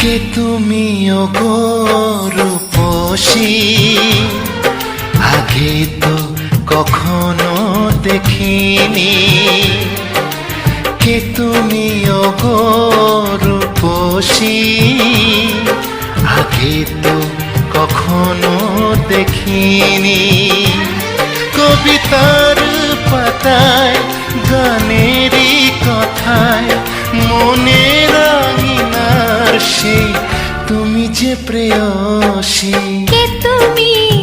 কে তুমি রূপসী আগে তো কখনো দেখিনি। কে তুমি রূপসী আগে তো কখনো দেখিনি। কবিতার পাতায় গানেরই যে প্রেয়সী। কে তুমি?